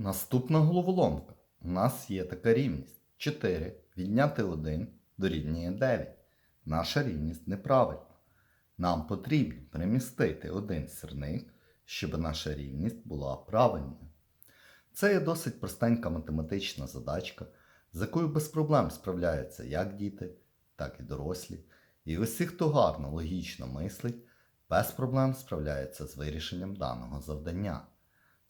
Наступна головоломка. У нас є така рівність. 4 відняти 1 дорівнює 9. Наша рівність неправильна. Нам потрібно перемістити один сірник, щоб наша рівність була правильною. Це є досить простенька математична задачка, з якою без проблем справляються як діти, так і дорослі. І усі, хто гарно логічно мислить, без проблем справляються з вирішенням даного завдання.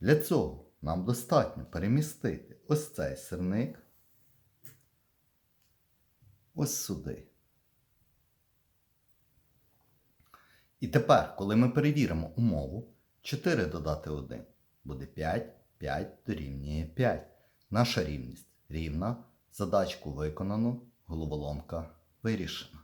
Для цього нам достатньо перемістити ось цей сирник ось сюди. І тепер, коли ми перевіримо умову, 4 додати 1 буде 5, 5 дорівнює 5. Наша рівність рівна. Задачку виконано, головоломка вирішена.